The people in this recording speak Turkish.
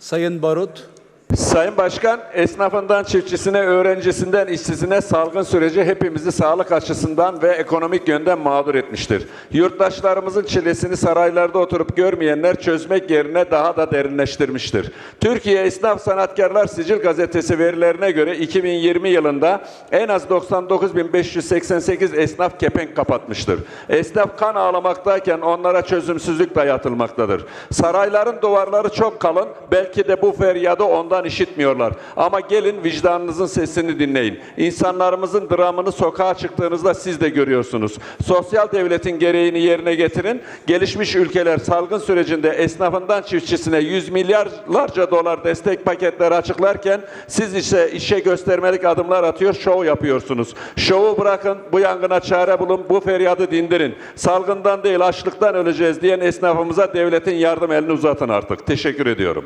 سينبرد Sayın Başkan, esnafından çiftçisine, öğrencisinden işsizine salgın süreci hepimizi sağlık açısından ve ekonomik yönden mağdur etmiştir. Yurttaşlarımızın çilesini saraylarda oturup görmeyenler çözmek yerine daha da derinleştirmiştir. Türkiye Esnaf Sanatkarlar Sicil Gazetesi verilerine göre 2020 yılında en az 99.588 esnaf kepenk kapatmıştır. Esnaf kan ağlamaktayken onlara çözümsüzlük dayatılmaktadır. Sarayların duvarları çok kalın, belki de bu feryadı ondan işitmiyorlar. Ama gelin vicdanınızın sesini dinleyin. İnsanlarımızın dramını sokağa çıktığınızda siz de görüyorsunuz. Sosyal devletin gereğini yerine getirin. Gelişmiş ülkeler salgın sürecinde esnafından çiftçisine yüz milyarlarca dolar destek paketleri açıklarken siz ise işe göstermelik adımlar atıyor, şov yapıyorsunuz. Şovu bırakın, bu yangına çare bulun, bu feryadı dindirin. Salgından değil açlıktan öleceğiz diyen esnafımıza devletin yardım elini uzatın artık. Teşekkür ediyorum.